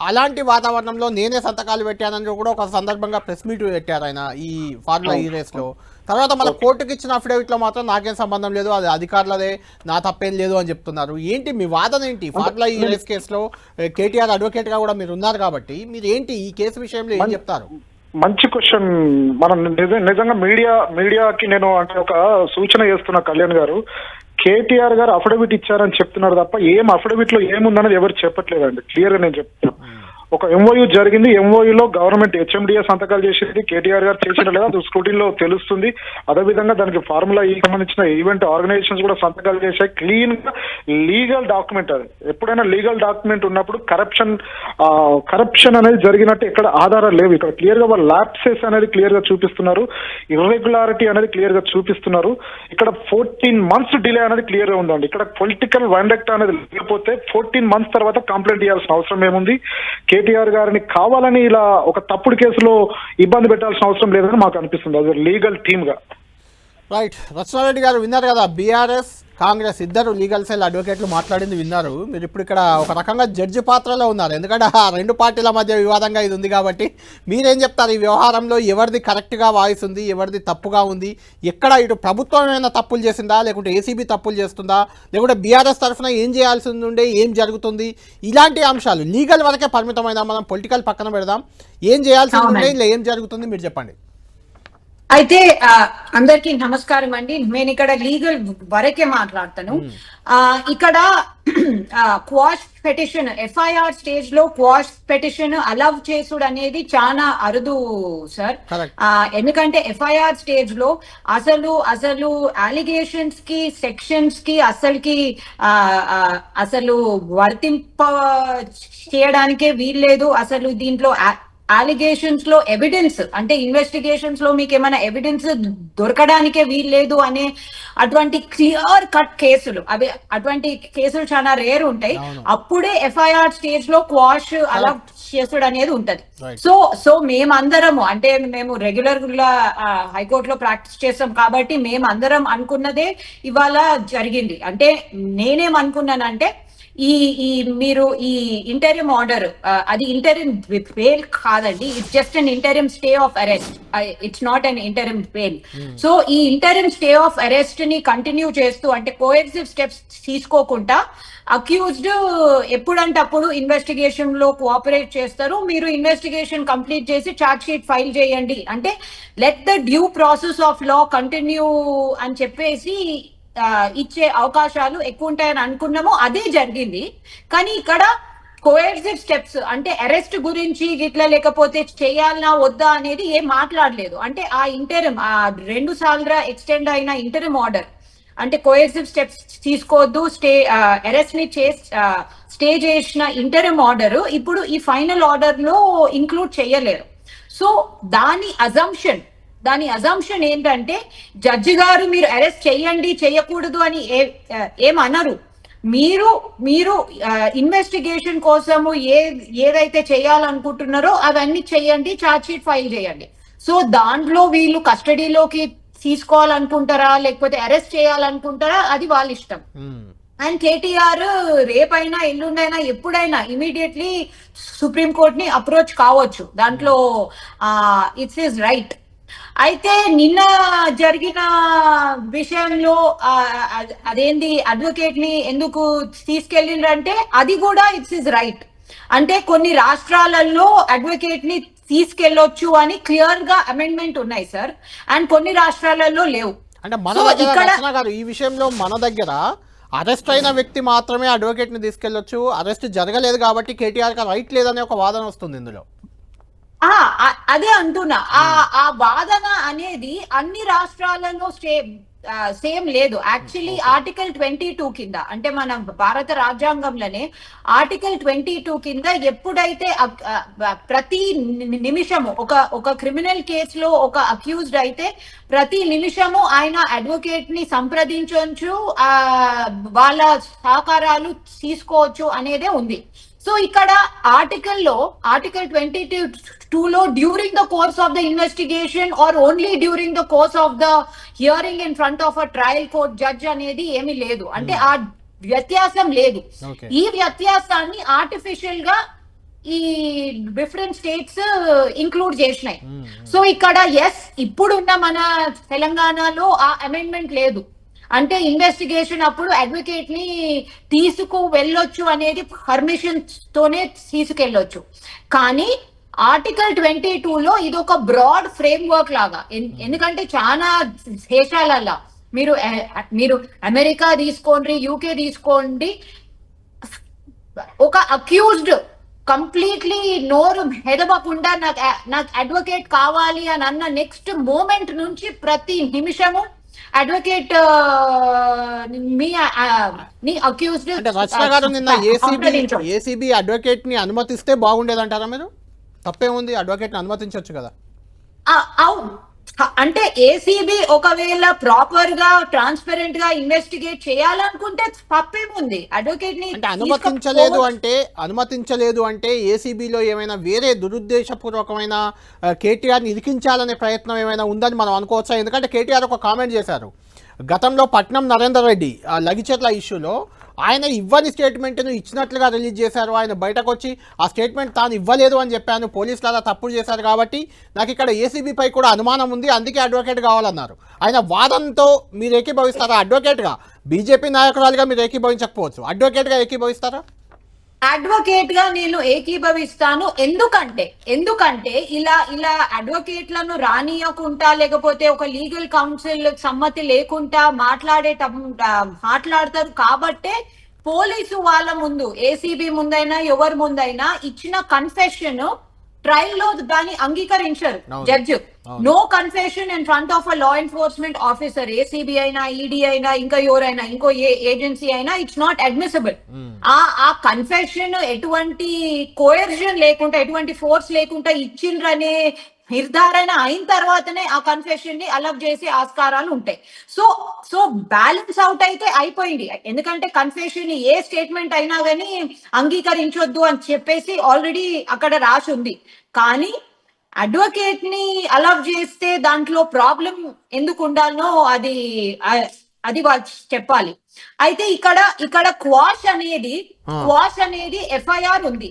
S1: అలాంటి వాతావరణంలో నేనే సంతకాలు పెట్టానని కూడా ఒక సందర్భంగా ప్రెస్ మీట్ పెట్టారు ఆయన ఈ ఫార్ములా ఈ రేస్లో. తర్వాత మన కోర్టుకి ఇచ్చిన అఫిడవిట్లో మాత్రం నాకేం సంబంధం లేదు అది అధికారులదే నా తప్పేం లేదు అని చెప్తున్నారు. ఏంటి మీ వాదన ఏంటి? ఫార్ములా ఈ రేస్ కేసులో కేటీఆర్ అడ్వకేట్గా కూడా మీరు ఉన్నారు కాబట్టి మీరు ఏంటి ఈ కేసు విషయంలో ఏం చెప్తారు?
S3: మంచి క్వశ్చన్. మనం నిజంగా మీడియా మీడియాకి నేను అంటే ఒక సూచన చేస్తున్నా కళ్యాణ్ గారు. కేటీఆర్ గారు అఫిడవిట్ ఇచ్చారని చెప్తున్నారు తప్ప ఏం అఫిడవిట్లో ఏముందన్నది ఎవరు చెప్పట్లేదండి. క్లియర్గా నేను చెప్తున్నా. ఒక ఎంఓయూ జరిగింది. ఎంఓయూలో గవర్నమెంట్ హెచ్ఎండిఏ సంతకాలు చేసింది. కేటీఆర్ గారు చేసిన లేదా అది స్కూటీలో తెలుస్తుంది. అదేవిధంగా దానికి ఫార్ములా ఈ e సంబంధించిన ఈవెంట్ ఆర్గనైజేషన్స్ కూడా సంతకాలు చేశాయి. క్లీన్గా లీగల్ డాక్యుమెంట్ అది. ఎప్పుడైనా లీగల్ డాక్యుమెంట్ ఉన్నప్పుడు కరప్షన్ కరప్షన్ అనేది జరిగినట్టు ఇక్కడ ఆధారాలు లేవు. ఇక్కడ క్లియర్గా వాళ్ళు ల్యాప్సెస్ అనేది క్లియర్గా చూపిస్తున్నారు. ఇర్రెగ్యులారిటీ అనేది క్లియర్గా చూపిస్తున్నారు. ఇక్కడ ఫోర్టీన్ మంత్స్ డిలే అనేది క్లియర్గా ఉందండి. ఇక్కడ పొలిటికల్ వైండక్ట్ అనేది లేకపోతే ఫోర్టీన్ మంత్స్ తర్వాత కంప్లైంట్ చేయాల్సిన అవసరం ఏముంది? కేటీఆర్ గారిని కావాలని ఇలా ఒక తప్పుడు కేసులో ఇబ్బంది పెట్టాల్సిన అవసరం లేదని మాకు అనిపిస్తుంది. అది లీగల్ టీమ్గా
S1: రైట్ రచనారెడ్డి గారు విన్నారు కదా బీఆర్ఎస్ కాంగ్రెస్ ఇద్దరు లీగల్ సెల్ అడ్వకేట్లు మాట్లాడింది విన్నారు. మీరు ఇప్పుడు ఇక్కడ ఒక రకంగా జడ్జి పాత్రలో ఉన్నారు. ఎందుకంటే ఆ రెండు పార్టీల మధ్య వివాదంగా ఇది ఉంది కాబట్టి మీరేం చెప్తారు? ఈ వ్యవహారంలో ఎవరిది కరెక్ట్గా వాయిస్ ఉంది ఎవరిది తప్పుగా ఉంది? ఎక్కడ ఇటు ప్రభుత్వం ఏమైనా తప్పులు చేసిందా? లేకుంటే ఏసీబీ తప్పులు చేస్తుందా? లేకుంటే బీఆర్ఎస్ తరఫున ఏం చేయాల్సి ఉండే ఏం జరుగుతుంది? ఇలాంటి అంశాలు లీగల్ వరకే పరిమితమైన మనం పొలిటికల్ పక్కన పెడదాం. ఏం చేయాల్సి ఉండే. ఇలా ఏం జరుగుతుంది మీరు చెప్పండి.
S4: అయితే అందరికీ నమస్కారం అండి. నేను ఇక్కడ లీగల్ వరకే మాట్లాడతాను. ఆ, ఇక్కడ క్వాష్ పెటిషన్ ఎఫ్ఐఆర్ స్టేజ్లో క్వాష్ పెటిషన్ అలవ్ చేసుడు అనేది చాలా అరుదు సార్. ఎందుకంటే ఎఫ్ఐఆర్ స్టేజ్లో అసలు అసలు అలిగేషన్స్కి సెక్షన్స్కి అసలుకి అసలు వర్తింప చేయడానికే వీల్లేదు. అసలు దీంట్లో అలిగేషన్స్లో ఎవిడెన్స్ అంటే ఇన్వెస్టిగేషన్స్లో మీకు ఏమైనా ఎవిడెన్స్ దొరకడానికే వీల్లేదు అనే అటువంటి క్లియర్ కట్ కేసులు. అవి అటువంటి కేసులు చాలా రేర్ ఉంటాయి. అప్పుడే ఎఫ్ఐఆర్ స్టేజ్లో క్వాష్ అలా చేసుడు అనేది ఉంటది. సో సో మేమందరము అంటే మేము రెగ్యులర్గా హైకోర్టులో ప్రాక్టీస్ చేస్తాం కాబట్టి మేమందరం అనుకున్నదే ఇవాళ జరిగింది. అంటే నేనేం అనుకున్నానంటే ఈ ఈ మీరు ఈ ఇంటరియం ఆర్డర్ అది ఇంటరియం బెయిల్ కాదండి it's just an interim stay of arrest. It's not an interim bail so ఈ ఇంటరియం స్టే ఆఫ్ అరెస్ట్ని కంటిన్యూ చేస్తూ అంటే కోఎక్సివ్ స్టెప్స్ తీసుకోకుండా అక్యూజ్డ్ ఎప్పుడంటే అప్పుడు ఇన్వెస్టిగేషన్లో కోఆపరేట్ చేస్తారు. మీరు ఇన్వెస్టిగేషన్ కంప్లీట్ చేసి చార్జ్ షీట్ ఫైల్ చేయండి. అంటే let the due process of law continue అని చెప్పేసి ఇచ్చే అవకాశాలు ఎక్కువ ఉంటాయని అనుకున్నాము అదే జరిగింది. కానీ ఇక్కడ కోఎర్సివ్ స్టెప్స్ అంటే అరెస్ట్ గురించి ఇట్లా లేకపోతే చేయాలనా వద్దా అనేది ఏం మాట్లాడలేదు. అంటే ఆ ఇంటర్మ్ ఆ రెండు సార్లు ఎక్స్టెండ్ అయిన ఇంటరిమ్ ఆర్డర్ అంటే కోఎర్సివ్ స్టెప్స్ తీసుకోవద్దు స్టే అరెస్ట్ని స్టే చేసిన ఇంటరిమ్ ఆర్డర్ ఇప్పుడు ఈ ఫైనల్ ఆర్డర్లో ఇంక్లూడ్ చేయలేరు. సో దాని అజంప్షన్ దాని అజంప్షన్ ఏంటంటే జడ్జి గారు మీరు అరెస్ట్ చేయండి చేయకూడదు అని ఏ ఏం అనరు. మీరు మీరు ఇన్వెస్టిగేషన్ కోసము ఏ ఏదైతే చేయాలనుకుంటున్నారో అవన్నీ చేయండి ఛార్జ్ షీట్ ఫైల్ చేయండి. సో దాంట్లో వీళ్ళు కస్టడీలోకి తీసుకోవాలనుకుంటారా లేకపోతే అరెస్ట్ చేయాలనుకుంటారా అది వాళ్ళ ఇష్టం.
S1: మ్మ్.
S4: అండ్ కేటీఆర్ రేపైనా ఎల్లుండైనా ఎప్పుడైనా ఇమీడియట్లీ సుప్రీం కోర్ట్ని అప్రోచ్ కావచ్చు. దాంట్లో ఇట్స్ ఇస్ రైట్ అయితే నిన్న జరిగిన విషయంలో అదేంది అడ్వకేట్ని ఎందుకు తీసుకెళ్ళిండ్రంటే అది కూడా ఇట్స్ ఇస్ రైట్ అంటే కొన్ని రాష్ట్రాలలో అడ్వకేట్ని తీసుకెళ్ళొచ్చు అని క్లియర్గా అమెండ్మెంట్ ఉన్నాయి సార్ అండ్ కొన్ని రాష్ట్రాలలో లేవు.
S1: అంటే మన
S4: ఇక్కడ-
S1: ఈ విషయంలో మన దగ్గర అరెస్ట్ అయిన వ్యక్తి మాత్రమే అడ్వకేట్ని తీసుకెళ్ళొచ్చు అరెస్ట్ జరగలేదు కాబట్టి కేటీఆర్ రైట్ లేదనే ఒక వాదన వస్తుంది ఇందులో.
S4: అదే అంటున్నా. ఆ ఆ వాదన అనేది అన్ని రాష్ట్రాలలో సేమ్ సేమ్ లేదు. యాక్చువల్లీ ఆర్టికల్ ట్వంటీ టూ కింద అంటే మన భారత రాజ్యాంగంలోనే ఆర్టికల్ ట్వంటీ టూ కింద ఎప్పుడైతే ప్రతి నిమిషము ఒక ఒక క్రిమినల్ కేసులో ఒక అక్యూజ్డ్ అయితే ప్రతి నిమిషము ఆయన అడ్వకేట్ని సంప్రదించవచ్చు వాళ్ళ సహకారాలు తీసుకోవచ్చు అనేదే ఉంది. సో ఇక్కడ ఆర్టికల్లో ఆర్టికల్ ట్వంటీ టూ లో during the course of the investigation or only during the course of the hearing in front of a trial court judge అనేది ఏమీ లేదు. అంటే ఆ వ్యత్యాసం లేదు. ఈ వ్యత్యాసాన్ని ఆర్టిఫిషియల్గా ఈ డిఫరెంట్ స్టేట్స్ ఇంక్లూడ్ చేసినాయి. సో ఇక్కడ ఎస్ ఇప్పుడున్న మన తెలంగాణలో ఆ అమెండ్మెంట్ లేదు. అంటే ఇన్వెస్టిగేషన్ అప్పుడు అడ్వకేట్ని తీసుకు వెళ్ళొచ్చు అనేది పర్మిషన్ తోనే తీసుకెళ్ళొచ్చు. కానీ ఆర్టికల్ ట్వంటీ లో ఇది ఒక బ్రాడ్ ఫ్రేమ్ వర్క్ లాగా. ఎన్- ఎందుకంటే చాలా దేశాలల్లో మీరు మీరు అమెరికా తీసుకోండి యూకే తీసుకోండి ఒక అక్యూజ్డ్ కంప్లీట్లీ నోరు హెదవకుండా నాకు నాకు అడ్వకేట్ కావాలి అని అన్న నెక్స్ట్ మూమెంట్ నుంచి ప్రతి నిమిషము అడ్వకేట్ మీ ని అక్యూజ్డ్
S1: ఏసీబీ అడ్వకేట్ని అనుమతిస్తే బాగుండేదంటారా మీరు? తప్పేముంది అడ్వకేట్ని అనుమతించవచ్చు కదా.
S4: అవును. అంటే ఏసీబీ ఒకవేళ ప్రాపర్గా ట్రాన్స్పరెంట్గా ఇన్వెస్టిగేట్ చేయాలనుకుంటే తప్పేముంది
S1: అడ్వకేట్ని అనుమతించలేదు. అంటే అనుమతించలేదు అంటే ఏసీబీలో ఏమైనా వేరే దురుద్దేశపూర్వకమైన కేటీఆర్ని ఇరికించాలనే ప్రయత్నం ఏమైనా ఉందని మనం అనుకోవచ్చా? ఎందుకంటే కేటీఆర్ ఒక కామెంట్ చేశారు. గతంలో పట్నం నరేందర్ రెడ్డి ఆ లగిచెట్ల ఇష్యూలో ఆయన ఇవ్వని స్టేట్మెంట్ను ఇచ్చినట్లుగా రిలీజ్ చేశారు. ఆయన బయటకు వచ్చి ఆ స్టేట్మెంట్ తాను ఇవ్వలేదు అని చెప్పాను. పోలీసులు అలా తప్పుడు చేశారు కాబట్టి నాకు ఇక్కడ ఏసీబీపై కూడా అనుమానం ఉంది. అందుకే అడ్వకేట్ కావాలన్నారు. ఆయన వాదంతో మీరు ఏకీభవిస్తారా? అడ్వకేట్గా? బీజేపీ నాయకురాలుగా మీరు ఏకీభవించకపోవచ్చు. అడ్వకేట్గా ఏకీభవిస్తారా?
S4: అడ్వకేట్గా నేను ఏకీభవిస్తాను. ఎందుకంటే ఎందుకంటే ఇలా ఇలా అడ్వకేట్లను రానియకుండా లేకపోతే ఒక లీగల్ కౌన్సిల్ సమ్మతి లేకుండా మాట్లాడే మాట్లాడతారు. కాబట్టే పోలీసు వాళ్ళ ముందు ఏసీబీ ముందైనా ఎవరి ముందైనా ఇచ్చిన కన్ఫెషన్ ట్రయల్లో దాన్ని అంగీకరించారు. Judge. No confession in front of a law enforcement officer ACB అయినా ఈడీ అయినా ఇంకా ఎవరైనా ఇంకో ఏ ఏజెన్సీ అయినా ఇట్స్ నాట్ అడ్మిసిబుల్ ఆ ఆ కన్ఫెషన్ ఎటువంటి కోయర్జన్ లేకుండా ఎటువంటి ఫోర్స్ లేకుండా ఇచ్చిండ్రనే నిర్ధారణ అయిన తర్వాతనే ఆ కన్ఫెషన్ని అలవ్ చేసే ఆస్కారాలు ఉంటాయి. సో సో బ్యాలెన్స్ అవుట్ అయితే అయిపోయింది. ఎందుకంటే కన్ఫెషన్ ఏ స్టేట్మెంట్ అయినా కానీ అంగీకరించొద్దు అని చెప్పేసి ఆల్రెడీ అక్కడ రాసి ఉంది. కానీ అడ్వకేట్ని అలవ్ చేస్తే దాంట్లో ప్రాబ్లం ఎందుకు ఉండాలనో అది అది వాళ్ళు చెప్పాలి. అయితే ఇక్కడ ఇక్కడ క్వాష్ అనేది. క్వాష్ అనేది ఎఫ్ఐఆర్ ఉంది.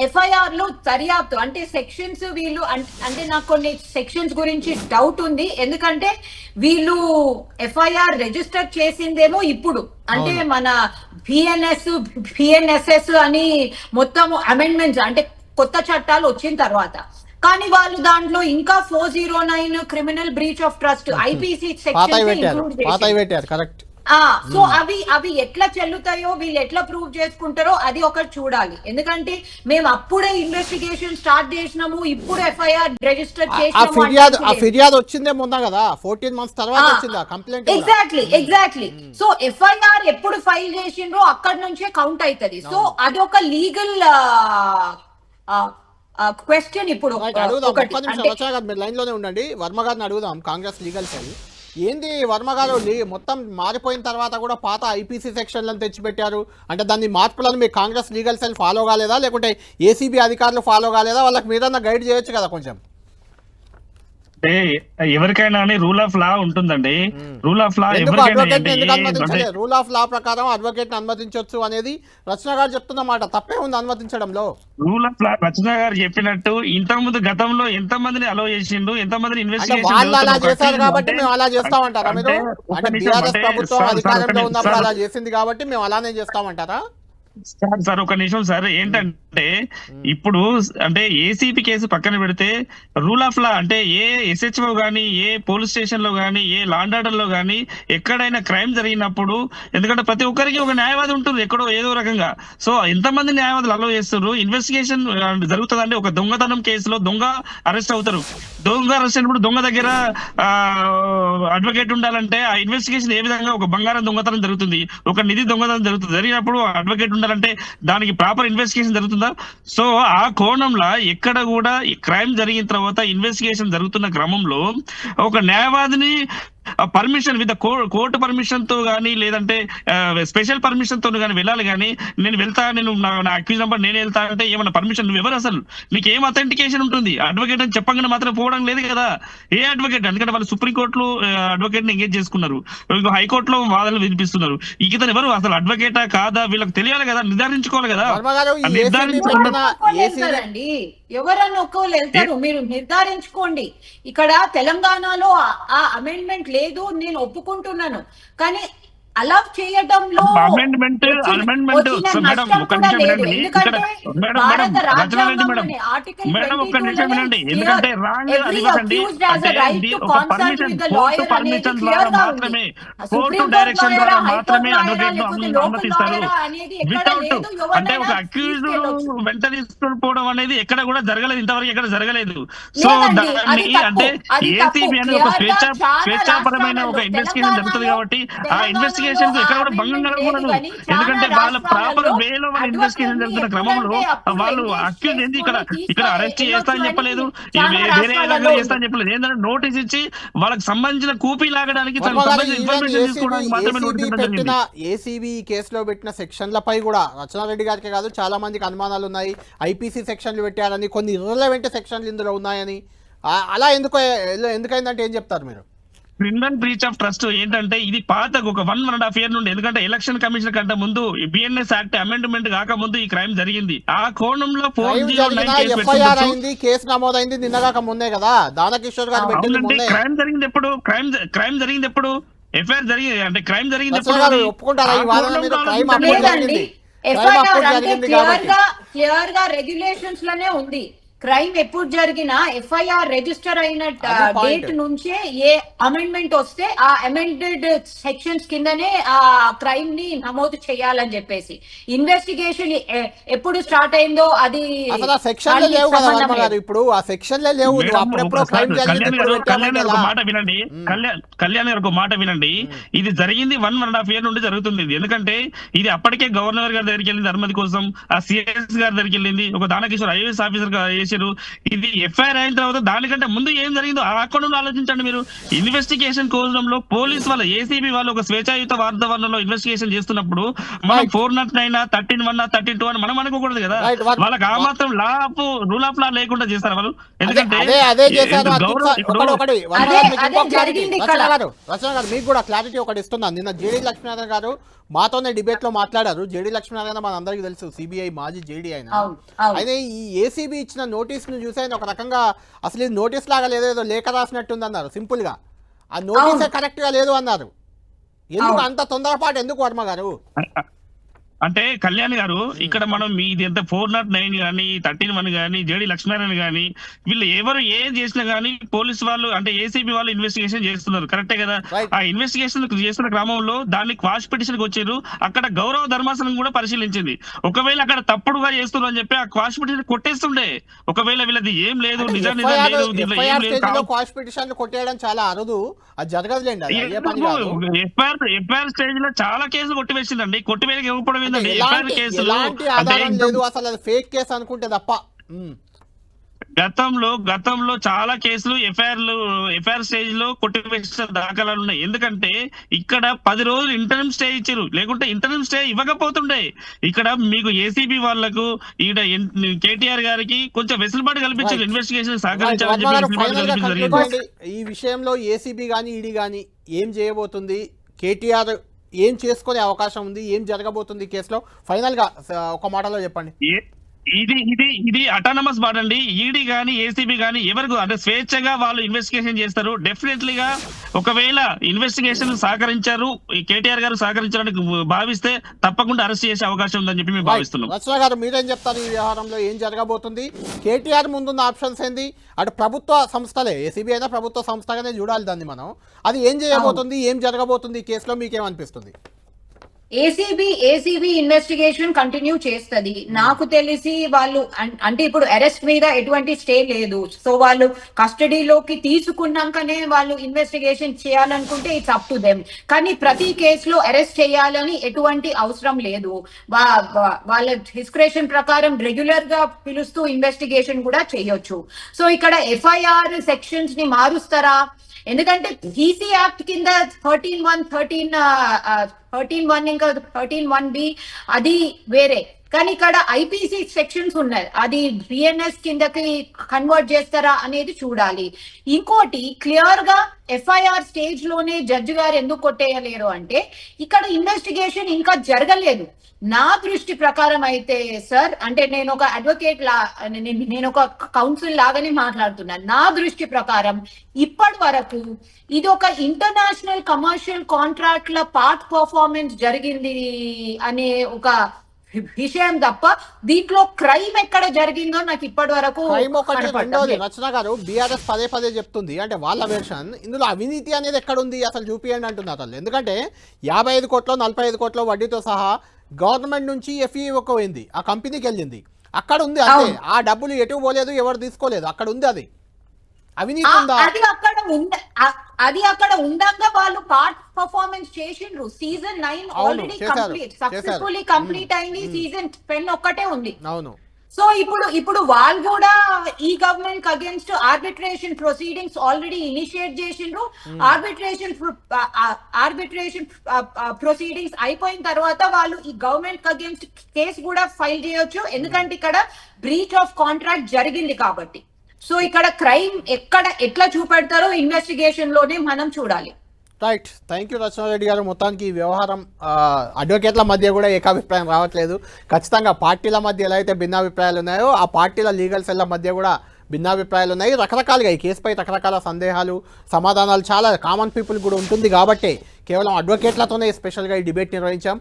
S4: ఎఫ్ఐఆర్లో దర్యాప్తు. అంటే సెక్షన్స్ వీళ్ళు అంటే నాకు కొన్ని సెక్షన్స్ గురించి డౌట్ ఉంది. ఎందుకంటే వీళ్ళు ఎఫ్ఐఆర్ రిజిస్టర్ చేసిందేమో ఇప్పుడు. అంటే. మన బిఎన్ఎస్ బిఎన్ఎస్ఎస్ అని మొత్తం అమెండ్మెంట్స్ అంటే కొత్త చట్టాలు వచ్చిన తర్వాత. కానీ వాళ్ళు దాంట్లో ఇంకా four zero nine criminal breach of trust IPC section so అవి అవి ఎట్లా చెల్లుతాయో వీళ్ళు ఎట్లా ప్రూవ్ చేసుకుంటారో అది ఒకటి చూడాలి. ఎందుకంటే మేము అప్పుడే ఇన్వెస్టిగేషన్ స్టార్ట్ చేసినాము ఇప్పుడు ఎఫ్ఐఆర్ రిజిస్టర్
S1: ఆ ఫిర్యాదు ఆ ఫిర్యాదు వచ్చిందే మొన్న కదా ఫోర్టీన్ మంత్స్ తర్వాత వచ్చింది complaint
S4: exactly exactly so FIR ఎప్పుడు ఫైల్ చేసిండ్రో అక్కడి నుంచే కౌంట్ అవుతది సో అదొక లీగల్ క్వశ్చన్ ఇప్పుడు
S1: మీరు లైన్లోనే ఉండండి. వర్మ గారిని అడుగుదాం కాంగ్రెస్ లీగల్ సెల్ ఏంది వర్మగారు మొత్తం మారిపోయిన తర్వాత కూడా పాత ఐపీసీ సెక్షన్లను తెచ్చిపెట్టారు. అంటే దాన్ని మార్పులను మీ కాంగ్రెస్ లీగల్ సెల్ ఫాలో కాలేదా? లేకుంటే ఏసీబీ అధికారులు ఫాలో కాలేదా? వాళ్ళకి మీదన్నా గైడ్ చేయొచ్చు కదా కొంచెం.
S2: అంటే ఎవరికైనా రూల్ ఆఫ్ లా ఉంటుందండి. రూల్ ఆఫ్ లా ఎవరికైనా
S1: రూల్ ఆఫ్ లా ప్రకారం అడ్వకేట్ అనుమతించవచ్చు అనేది రచన గారు చెప్తున్నమాట తప్పే ఉంది అనుమతించడంలో.
S2: రూల్ ఆఫ్ లా రచన గారు చెప్పినట్టు ఇంత ముందు గతంలో ఎంత మందిని అలో చేసిండు ఎంత మందిని ఇన్వెస్టిగేషన్
S1: వాళ్ళు అలా చేశారు కాబట్టి మేము అలా చేస్తామంటారా మీరు? అంటే బీఆర్ఎస్ ప్రభుత్వం అధికారంలో ఉన్నప్పుడు అలా చేసింది కాబట్టి మేము అలానే చేస్తామంటారా?
S2: సార్ సార్ ఒక నిమిషం సార్. ఏంటంటే ఇప్పుడు అంటే ఏసీపీ కేసు పక్కన పెడితే రూల్ ఆఫ్ లా అంటే ఏ ఎస్హెచ్ఓ గానీ ఏ పోలీస్ స్టేషన్లో గానీ ఏ లాండ్ ఆర్డర్లో గానీ ఎక్కడైనా క్రైమ్ జరిగినప్పుడు ఎందుకంటే ప్రతి ఒక్కరికి ఒక న్యాయవాది ఉంటుంది ఎక్కడో ఏదో రకంగా. సో ఎంతమంది న్యాయవాదులు అలో చేస్తారు ఇన్వెస్టిగేషన్ జరుగుతుందండి. ఒక దొంగతనం కేసులో దొంగ అరెస్ట్ అవుతారు. దొంగ అరెస్ట్ అయినప్పుడు దొంగ దగ్గర అడ్వకేట్ ఉండాలంటే ఆ ఇన్వెస్టిగేషన్ ఏ విధంగా ఒక బంగారం దొంగతనం జరుగుతుంది ఒక నిధి దొంగతనం జరుగుతుంది. జరిగినప్పుడు అడ్వకేట్ ఉండాలంటే దానికి ప్రాపర్ ఇన్వెస్టిగేషన్ జరుగుతుందా? సో ఆ కోణంలో ఎక్కడ కూడా క్రైమ్ జరిగిన తర్వాత ఇన్వెస్టిగేషన్ జరుగుతున్న క్రమంలో ఒక న్యాయవాదిని పర్మిషన్ విత్ కోర్టు పర్మిషన్తో గానీ లేదంటే స్పెషల్ పర్మిషన్తో గానీ వెళ్ళాలి కానీ నేను వెళ్తా నేను నా- నా అక్యూజ్ నంబర్ నేను వెళ్తా అంటే ఏమన్నా పర్మిషన్ నువ్వు ఎవరు అసలు? నీకు ఏం అథెంటికేషన్ ఉంటుంది? అడ్వకేట్ అని చెప్పగానే మాత్రం పోవడం లేదు కదా. ఏ అడ్వకేట్ ఎందుకంటే వాళ్ళు సుప్రీంకోర్టులో అడ్వకేట్ని ఎంగేజ్ చేసుకున్నారు. హైకోర్టులో వాదనలు వినిపిస్తున్నారు. ఈ ఇతను ఎవరు? అసలు అడ్వకేటా కాదా? వీళ్ళకి తెలియాలి కదా. నిర్ధారించుకోవాలి కదా.
S1: వర్మ
S4: ఎవరన్నా ఒక్కరు వెళ్తారు మీరు నిర్ధారించుకోండి. ఇక్కడ తెలంగాణలో ఆ అమెండ్మెంట్ లేదు నేను ఒప్పుకుంటున్నాను. కానీ అలా చేయడంలో
S2: అమెండ్మెంట్ అమెండ్మెంట్ మేడం ఒక నిమిషం. వినండి ఇక్కడ madam madam madam
S4: article
S2: madam ఒక్క
S4: 22
S2: నిమిషం వినండి ఎందుకంటే రాంగ్
S4: has a
S2: అంటే ఒక పర్మిషన్ కోర్టు పర్మిషన్ ద్వారా మాత్రమే. కోర్టు డైరెక్షన్ ద్వారా మాత్రమే అడ్వకేట్
S4: local
S2: అనుమతిస్తారు వితౌట్ అంటే ఒక అక్యూజ్డ్. వెంట తీసుకుపోవడం అనేది ఎక్కడ కూడా జరగలేదు ఇంతవరకు ఎక్కడ జరగలేదు సో
S4: అది
S2: దాన్ని. అంటే
S4: అది.
S2: ఏసీబీ అనేది ఒక స్వేచ్ఛ స్వేచ్ఛాపరమైన ఒక ఇన్వెస్టిగేషన్ జరుగుతుంది కాబట్టి ఆ
S4: తెలంగాణలో
S2: ఇన్వెస్టిగేషన్ ఎక్కడ కూడా భంగం కలగకూడదు ఎందుకంటే వాళ్ళ ప్రాపర్ వేలో వాళ్ళ ఇన్వెస్టిగేషన్ జరుగుతున్న క్రమంలో వాళ్ళు అక్యూజ్ ఏంది? ఇక్కడ ఇక్కడ అరెస్ట్ చేస్తా అని చెప్పలేదు. వేరే
S4: ఉంది.
S2: చేస్తా అని చెప్పలేదు. ఏంటంటే నోటీస్ ఇచ్చి వాళ్ళకి సంబంధించిన కూపీ లాగడానికి ఇన్ఫర్మేషన్
S1: ఏసీబీ
S2: తీసుకోవడానికి మాత్రమే నోటీస్
S1: కేసులో పెట్టిన సెక్షన్లపై కూడా రచనారెడ్డి గారికి కాదు చాలా మందికి అనుమానాలు ఉన్నాయి. ఐపీసీ సెక్షన్లు పెట్టారని కొన్ని ఇర్రలవెంట్ సెక్షన్లు ఇందులో ఉన్నాయని. అలా ఎందుకు ఎందుకైందంటే ఏం చెప్తారు మీరు?
S2: క్రిమినల్ బ్రీచ్ ఆఫ్ ట్రస్ట్ ఏంటంటే ఇది పాత ఒక one one and half year నుండి. ఎందుకంటే ఎలక్షన్ కమిషన్ కంటే ముందు బిఎన్ఎస్ యాక్ట్ అమెండ్మెంట్ కాక ముందు ఈ క్రైమ్ జరిగింది. ఆ కోణంలో కేసు
S1: నమోదైంది నిన్నగాక ముందే కదా. దానకిషోర్ గారు
S2: క్రైమ్ జరిగింది ఎప్పుడు? క్రైమ్ క్రైమ్ జరిగింది ఎప్పుడు ఎఫ్ఐఆర్ జరిగింది అంటే క్రైమ్ జరిగింది. ఎప్పుడు?
S1: ఒప్పుకుంటారా
S4: క్లియర్గా రెగ్యులేషన్స్లోనే ఉంది. క్రైమ్ ఎప్పుడు జరిగినా ఎఫ్ఐఆర్ రిజిస్టర్ అయిన. డేట్ నుంచే ఏ అమెండ్మెంట్ వస్తే ఆ అమెండెడ్ సెక్షన్స్ కిందనే ఆ క్రైమ్ని నమోదు చేయాలని చెప్పేసి. ఇన్వెస్టిగేషన్ ఎప్పుడు స్టార్ట్ అయిందో అది
S1: లేవు కదా. ఇప్పుడు. ఆ లేవు. అప్పుడెప్పుడో క్రైమ్ జరిగింది
S2: కళ్యాణ్ గారు ఒక? మాట వినండి. కళ్యాణ్ కళ్యాణ్ గారు ఒక మాట వినండి. ఇది జరిగింది one one and half year నుండి జరుగుతుంది. ఇది ఎందుకంటే ఇది అప్పటికే గవర్నర్ గారి దగ్గరికి వెళ్ళింది అనుమతి కోసం ఆ సిఎస్ గారి దగ్గరికి వెళ్ళింది ఒక దానకిషోర్ ఐఏఎస్ ఆఫీసర్ చేశారు. ఇది ఎఫ్ఐఆర్ అయిన తర్వాత దానికంటే ముందు ఏం జరిగిందో ఆ కోణంలో ఆలోచించండి మీరు. ఇన్వెస్టిగేషన్ కోణంలో పోలీస్ వాళ్ళ ఏసీబీ వాళ్ళు ఒక స్వేచ్ఛాయుత వాతావరణంలో ఇన్వెస్టిగేషన్ చేస్తున్నప్పుడు మనం. Four nought nine thirteen one thirteen two అని మనం అనుకోకూడదు కదా. వాళ్ళకి ఆ మాత్రం law of rule of law లేకుండా చేస్తారు వాళ్ళు. ఎందుకంటే
S1: మీకు కూడా క్లారిటీ ఒకటి ఇస్తున్నాను నిన్న జేడీ లక్ష్మీనారాయణ గారు మాతోనే డిబేట్లో మాట్లాడారు జేడీ లక్ష్మీనారాయణ మన అందరికీ తెలుసు సిబిఐ మాజీ జేడీ ఆయన
S4: అవును, అవును.
S1: అయితే ఈ ఏసీబీ ఇచ్చిన నోటీస్ను చూసి ఆయన ఒక రకంగా అసలు ఇది నోటీస్ లాగా లేదో ఏదో లేఖ రాసినట్టుంది అన్నారు సింపుల్గా ఆ నోటీసే. కరెక్ట్గా లేదు అన్నారు ఎందుకు. అంత తొందరపాటు ఎందుకు వర్మ గారు
S2: అంటే కళ్యాణ్ గారు ఇక్కడ మనం ఇది ఎంత ఫోర్ నాట్ నైన్ గానీ థర్టీన్ వన్ గానీ జేడి లక్ష్మీనారాయణ గానీ వీళ్ళు ఎవరు ఏం చేసినా గానీ పోలీస్ వాళ్ళు అంటే ఏసీబీ వాళ్ళు ఇన్వెస్టిగేషన్ చేస్తున్నారు. కరెక్టే కదా. ఆ ఇన్వెస్టిగేషన్ చేస్తున్న క్రమంలో దాన్ని క్వాష్ పిటిషన్ వచ్చారు. అక్కడ గౌరవ ధర్మాసనం కూడా పరిశీలించింది. ఒకవేళ అక్కడ తప్పుడుగా చేస్తున్నారు అని చెప్పి ఆ క్వాష్ పిటిషన్ కొట్టేస్తుండే. ఒకవేళ వీళ్ళది ఏం లేదు నిజం నిజం
S1: ఎఫ్ఐఆర్
S2: లేదు దీంట్లో ఏం
S1: ఎఫ్ఐఆర్
S2: లేదు
S1: స్టేజ్లో
S2: కావు-
S1: క్వాష్ పిటిషన్లు కొట్టేయడం చాలా అరుదు. అది జరగదులేండి
S2: ఎఫ్ఐఆర్ ఎఫ్ఐఆర్ స్టేజ్లో చాలా కేసులు కొట్టివేసిందండి. కొట్టివేయక ఇవ్వకపోవడం
S1: అంటే
S2: ఏంటండి ఎఫ్ఐఆర్
S1: ఎలాంటి
S2: కేసులు
S1: ఎలాంటి
S2: అంటే
S1: ఆధారం
S2: ఇంత-
S1: లేదు అసలు అది ఫేక్ కేసు అనుకుంటే తప్ప.
S2: గతంలో గతంలో చాలా కేసులు ఎఫ్ఐఆర్లు ఎఫ్ఐఆర్ స్టేజ్లో కొట్టివేసిన దాఖలాలు ఉన్నాయి ఎందుకంటే ఇక్కడ పది రోజులు ఇంటర్నల్ స్టే ఇచ్చారు లేకుంటే ఇంటర్నల్ స్టే ఇవ్వకపోతుండే ఇక్కడ మీకు ఏసీబీ వాళ్ళకు ఈడ కేటీఆర్ గారికి కొంచెం వెసులుబాటు కల్పించారు. ఇన్వెస్టిగేషన్ సహకరించాలని.
S1: ఈ విషయంలో ఏసీబీ కానీ ఈడీ కానీ ఏం చేయబోతుంది కేటీఆర్ ఏం చేసుకునే అవకాశం ఉంది ఏం జరగబోతుంది కేసులో? ఫైనల్గా ఒక మాటలో చెప్పండి.
S2: ఇది ఇది ఇది అటానమస్ బాడీ అండి. ఈడీ గాని ఏసీబీ గాని ఎవరికి అంటే స్వేచ్ఛగా వాళ్ళు ఇన్వెస్టిగేషన్ చేస్తారు. డెఫినెట్లీగా ఒకవేళ ఇన్వెస్టిగేషన్ సహకరించారు ఈ కేటీఆర్ గారు సహకరించడానికి భావిస్తే తప్పకుండా అరెస్ట్ చేసే అవకాశం ఉందని చెప్పి మేము భావిస్తున్నాం.
S1: రచన గారు మీరేం చెప్తారు ఈ వ్యవహారంలో? ఏం జరగబోతుంది? కేటీఆర్ ముందున్న ఆప్షన్స్ ఏంది? అటు ప్రభుత్వ సంస్థలే ఏసీబీ అయినా ప్రభుత్వ సంస్థగానే చూడాలి దాన్ని మనం. అది ఏం చేయబోతుంది? ఏం జరగబోతుంది? ఈ కేసులో మీకేమనిపిస్తుంది
S4: ఏసీబీ ఏసీబీ ఇన్వెస్టిగేషన్ కంటిన్యూ చేస్తది. నాకు తెలిసి వాళ్ళు అంటే ఇప్పుడు అరెస్ట్ మీద ఎటువంటి స్టే లేదు. సో వాళ్ళు కస్టడీలోకి తీసుకున్నాకనే వాళ్ళు ఇన్వెస్టిగేషన్ చేయాలనుకుంటే ఇట్స్ అప్ టు దెమ్ కానీ ప్రతి కేసులో అరెస్ట్ చేయాలని ఎటువంటి అవసరం లేదు. వా- వాళ్ళ డిస్క్రిప్షన్ ప్రకారం రెగ్యులర్గా పిలుస్తూ ఇన్వెస్టిగేషన్ కూడా చేయొచ్చు. సో ఇక్కడ ఎఫ్ఐఆర్ సెక్షన్స్ని మారుస్తారా? ఎందుకంటే ఈసీ యాక్ట్ కింద thirteen one thirteen thirteen one ఇంకా థర్టీన్ వన్ బి అది వేరే కానీ ఇక్కడ ఐపీసీ సెక్షన్స్ ఉన్నాయి. అది బిఎన్ఎస్ కిందకి కన్వర్ట్ చేస్తారా అనేది చూడాలి. ఇంకోటి క్లియర్గా ఎఫ్ఐఆర్ స్టేజ్లోనే జడ్జి గారు ఎందుకు కొట్టేయలేరు అంటే ఇక్కడ ఇన్వెస్టిగేషన్ ఇంకా జరగలేదు. నా దృష్టి ప్రకారం అయితే సార్ అంటే నేను ఒక అడ్వకేట్ లా నేను ఒక కౌన్సిల్ లాగానే మాట్లాడుతున్నాను నా దృష్టి ప్రకారం ఇప్పటి వరకు ఇది ఒక ఇంటర్నేషనల్ కమర్షియల్ కాంట్రాక్ట్ల పార్ట్ పర్ఫార్మెన్స్ జరిగింది అనే ఒక విషయం తప్ప దీంట్లో క్రైమ్ ఎక్కడ జరిగిందో నాకు ఇప్పటి వరకు.
S1: రచన గారు బీఆర్ఎస్ పదే పదే చెప్తుంది. అంటే వాళ్ళ వెర్షన్ ఇందులో అవినీతి అనేది ఎక్కడ ఉంది అసలు చూపియండి అంటున్నారు అసలు ఎందుకంటే యాభై ఐదు కోట్లు నలభై ఐదు కోట్ల వడ్డీతో సహా గవర్నమెంట్ నుంచి ఎఫ్ఈఓకి పోయింది ఆ కంపెనీకి వెళ్ళింది. అక్కడ ఉంది
S4: అవును.
S1: ఆ డబ్బులు ఎటు పోలేదు ఎవరు తీసుకోలేదు. అక్కడ ఉంది అది. అవినీతి ఉందా?
S4: అది అక్కడ ఆ- అది అక్కడ ఉండంగా వాళ్ళు పార్ట్ పర్ఫార్మెన్స్ చేసిండ్రు. Season nine already complete. Successfully complete అయింది సీజన్ టెన్ ఒక్కటే ఉంది.
S1: అవును.
S4: సో ఇప్పుడు ఇప్పుడు వాళ్ళు కూడా ఈ government against arbitration proceedings already initiate చేసిండ్రు. ఆర్బిట్రేషన్ ఆర్బిట్రేషన్ ప్రొసీడింగ్స్ అయిపోయిన తర్వాత వాళ్ళు ఈ గవర్నమెంట్ అగేన్స్ట్ కేసు కూడా ఫైల్ చేయొచ్చు. ఎందుకంటే ఇక్కడ బ్రీచ్ ఆఫ్ కాంట్రాక్ట్ జరిగింది కాబట్టి. సో ఇక్కడ క్రైమ్ ఎక్కడ ఎట్లా చూపెడతారో ఇన్వెస్టిగేషన్లోనే మనం చూడాలి.
S1: రైట్ థ్యాంక్ యూ రచనారెడ్డి గారు. మొత్తానికి ఈ వ్యవహారం అడ్వకేట్ల మధ్య కూడా ఏకాభిప్రాయం రావట్లేదు. ఖచ్చితంగా పార్టీల మధ్య ఎలా అయితే భిన్నాభిప్రాయాలు ఉన్నాయో ఆ పార్టీల లీగల్ సెల్ల మధ్య కూడా భిన్నాభిప్రాయాలు ఉన్నాయి. రకరకాలుగా ఈ కేసుపై రకరకాల సందేహాలు సమాధానాలు చాలా కామన్ పీపుల్ కూడా ఉంటుంది. కాబట్టి కేవలం అడ్వకేట్లతోనే స్పెషల్గా ఈ డిబేట్ నిర్వహించాం.